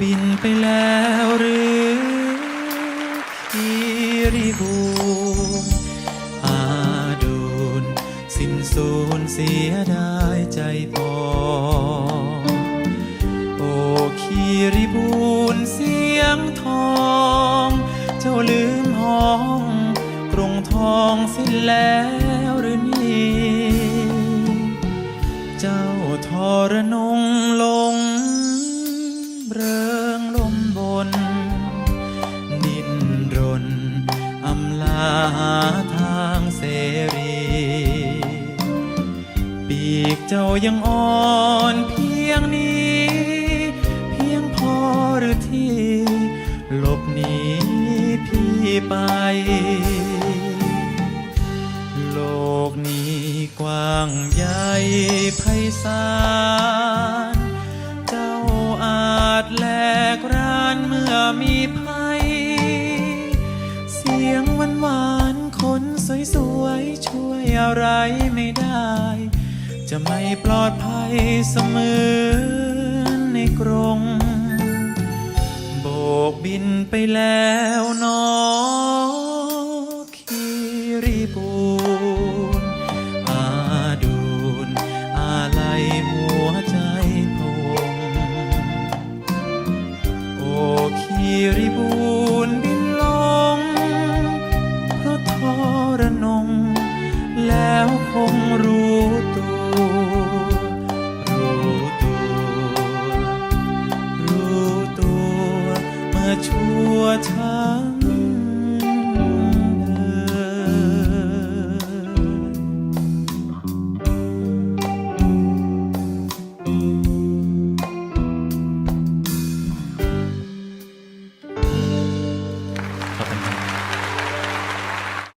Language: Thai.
บินไปแล้วหรือคีริบูนอาดูนสิ้นสูญเสียได้ใจพอ โอ้คีริบูนเสียงทอง เจ้าลืมห้องกรุงทองสิ้นแล้วหรือนี่ เจ้าทรนงล เริงลมบน ดินรนอำลาหาทางเสรี ปีกเจ้ายังอ่อนเพียงนี้ เพียงพอหรือที่หลบหนีพี่ไป โลกนี้กว้างใหญ่ไพศาล อมีภัย เสียงหวานหวานคนสวยสวยช่วยอะไรไม่ได้ จะไม่ปลอดภัยเสมอในกรง โบกบินไปแล้วน คีริบูนบินลง เพราะทรนง แล้วคงรู้ตัวรู้ตัว รู้ตัว เมื่อชั่วช้า